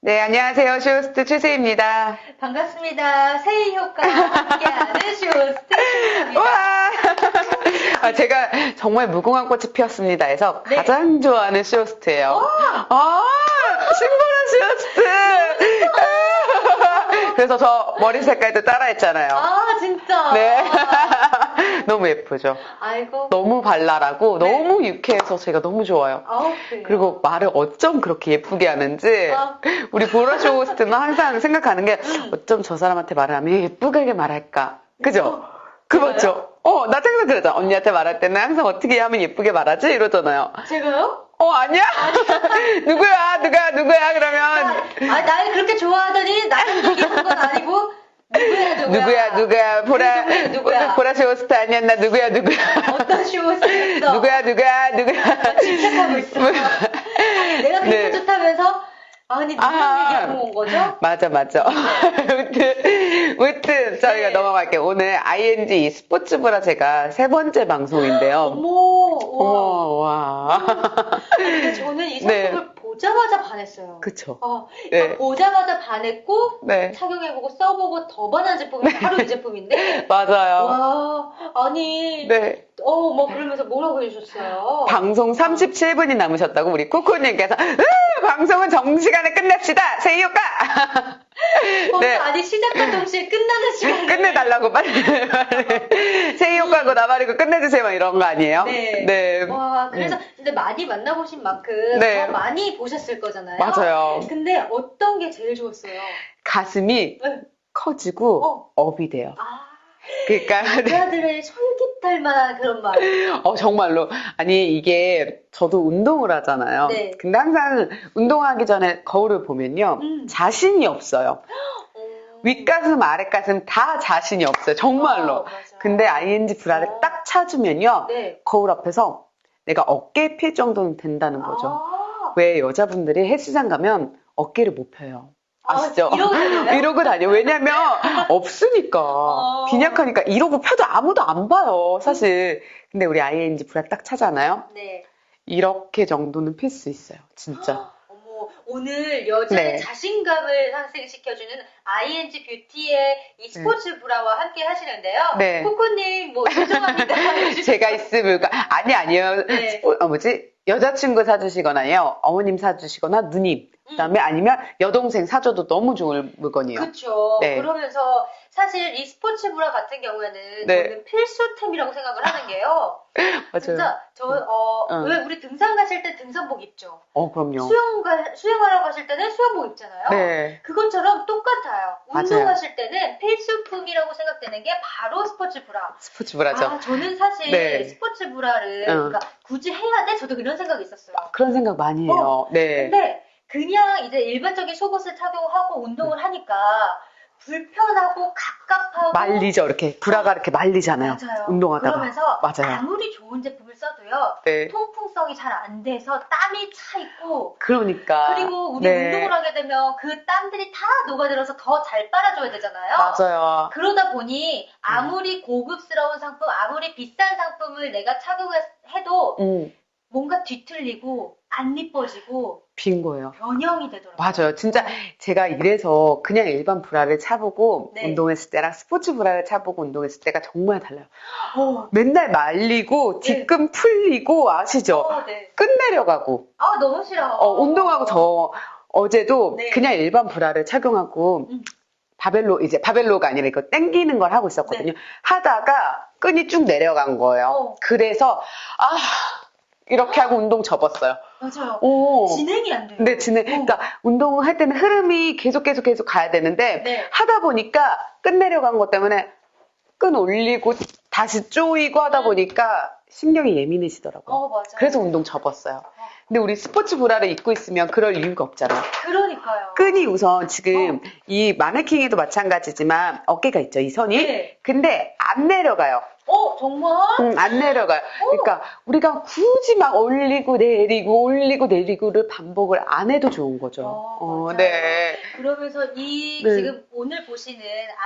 네, 안녕하세요. 쇼호스트 최세입니다. 반갑습니다. 새해 효과와 함께하는 쇼스트 와! 아, 제가 정말 무궁한 꽃이 피었습니다 해서 네. 가장 좋아하는 쇼호스트예요. 아, 신보라 쇼호스트! 그래서 저 머리 색깔도 따라했잖아요. 아 진짜. 네. 너무 예쁘죠? 아이고. 너무 발랄하고 네. 너무 유쾌해서 제가 너무 좋아요. 그래요. 그리고 말을 어쩜 그렇게 예쁘게 하는지 아. 우리 보라쇼 호스트는 항상 생각하는 게 음. 어쩜 저 사람한테 말을 하면 예쁘게 말할까 그죠? 그 그래요? 맞죠? 어, 나 항상 그러잖아. 언니한테 말할 때는 항상 어떻게 하면 예쁘게 말하지? 이러잖아요. 제가요? 어, 아니야? 누구야? 누가, 누구야? 그러면 아날 그렇게 좋아하더니 아니고 누구야 누구야. 보라, 누구야, 누구야? 보라 쇼 호스트 아니었나? 누구야, 누구야? 어떤 쇼스였어? 누구야, 누구야, 누구야? 침착하고 있어. 내가 그렇게 네. 좋다면서 아니 누구 아. 얘기하고 온 거죠? 맞아, 맞아. 무튼, 무튼, 저희가 네. 넘어갈게요. 오늘 ING 이 스포츠 브라 제가 세 번째 방송인데요. 어머. 와. 어머, 와. 근데 저는 이 네. 상품을 보자마자 반했어요. 그쵸. 어, 네. 보자마자 반했고 네. 착용해보고 써보고 더 반한 제품이 바로 이 제품인데 맞아요. 와 아니 네. 어 뭐 그러면서 뭐라고 해주셨어요? 방송 37분이 남으셨다고 우리 코코님께서, 으, 방송은 정시간에 끝냅시다! 세이효과! 어, 네. 아니 시작과 동시에 끝나는 시간 끝내달라고. 빨리. 세이효과고 나발이고 끝내주세요. 막 이런 거 아니에요? 네. 네. 와 그래서 근데 많이 만나보신 만큼 네. 더 많이 보셨을 거잖아요. 맞아요. 근데 어떤 게 제일 좋았어요? 가슴이 네. 커지고 어. 업이 돼요. 아 그러니까 네. 여자들의 솔깃할 만한 그런 말. 어 정말로 아니 이게 저도 운동을 하잖아요. 네. 근데 항상 운동하기 전에 거울을 보면요 음. 자신이 없어요. 음. 윗가슴 아랫가슴 다 자신이 없어요. 정말로. 어, 맞아. 근데 ING 브라를 어. 딱 찾으면요 네. 거울 앞에서 내가 어깨에 필 정도는 된다는 거죠. 아. 왜 여자분들이 헬스장 가면 어깨를 못 펴요. 아시죠? 아, 이러고 다녀요? 이러고 다녀. 왜냐면 없으니까 어. 빈약하니까 이러고 펴도 아무도 안 봐요. 사실. 근데 우리 ING 브라 딱 차잖아요. 네. 이렇게 정도는 필 수 있어요. 진짜. 오늘 여자의 네. 자신감을 상승시켜주는 ING 뷰티의 이 스포츠 브라와 함께 하시는데요. 네. 코코님, 뭐, 죄송합니다. 제가 있으면 아니 아니요. 네. 어, 뭐지? 여자친구 사주시거나요. 어머님 사주시거나 누님. 그다음에 아니면 여동생 사줘도 너무 좋은 물건이에요. 그렇죠. 네. 그러면서 사실 이 스포츠 브라 같은 경우에는 네. 저는 필수템이라고 생각을 하는 게요. 맞아요. 진짜 저 어, 응. 왜 우리 등산 가실 때 등산복 입죠. 어 그럼요. 수영 가 수영하러 가실 때는 수영복 입잖아요. 네. 그것처럼 똑같아요. 운동하실 때는 필수품이라고 생각되는 게 바로 스포츠 브라. 스포츠 브라죠. 아, 저는 사실 네. 스포츠 브라를 응. 그러니까 굳이 해야 돼? 저도 이런 생각이 있었어요. 그런 생각 많이 해요. 네. 근데 그냥 이제 일반적인 속옷을 착용하고 운동을 하니까 불편하고 갑갑하고 말리죠. 이렇게 브라가 이렇게 말리잖아요. 맞아요. 운동하다가. 그러면서 맞아요. 아무리 좋은 제품을 써도요. 네. 통풍성이 잘 안 돼서 땀이 차 있고 그러니까. 그리고 우리 네. 운동을 하게 되면 그 땀들이 다 녹아들어서 더 잘 빨아줘야 되잖아요. 맞아요. 그러다 보니 아무리 고급스러운 상품, 아무리 비싼 상품을 내가 착용해도 음, 뭔가 뒤틀리고 안 이뻐지고 빈 거예요. 변형이 되더라고요. 맞아요. 진짜 제가 이래서 그냥 일반 브라를 차보고 네. 운동했을 때랑 스포츠 브라를 차보고 운동했을 때가 정말 달라요. 어, 맨날 말리고 네. 뒤끈 풀리고 아시죠? 어, 네. 끝내려가고. 아 너무 싫어. 어, 운동하고 저 어제도 네. 그냥 일반 브라를 착용하고 음. 바벨로 이제 바벨로가 아니라 이거 땡기는 걸 하고 있었거든요. 하다가 끈이 쭉 내려간 거예요. 네. 어. 그래서 아 이렇게 하고 운동 접었어요. 맞아요. 오. 진행이 안 돼요. 근데 진행, 그러니까 운동을 할 때는 흐름이 계속 계속 계속 가야 되는데 네. 하다 보니까 끝내려 간 것 때문에 끈 올리고 다시 쪼이고 하다 보니까 신경이 예민해지더라고요. 어 맞아요. 그래서 운동 접었어요. 근데 우리 스포츠 브라를 입고 있으면 그럴 이유가 없잖아요. 그러니까요. 끈이 우선 지금 어. 이 마네킹에도 마찬가지지만 어깨가 있죠, 이 선이. 네. 근데 안 내려가요. 어 정말? 음, 안 내려가요. 그러니까 우리가 굳이 막 올리고 내리고 올리고 내리고를 반복을 안 해도 좋은 거죠. 어, 어, 맞아요. 네. 그러면서 이 네. 지금 오늘 보시는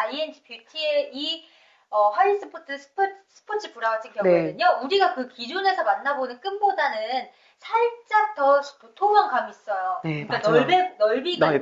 ING 뷰티의 이 어, 하이 스포트 스포, 스포츠 브라 같은 경우에는요, 우리가 그 기존에서 만나보는 끈보다는 살짝 더 도톰한 감이 있어요. 네, 그러니까 맞아요. 넓이, 넓이가 넓-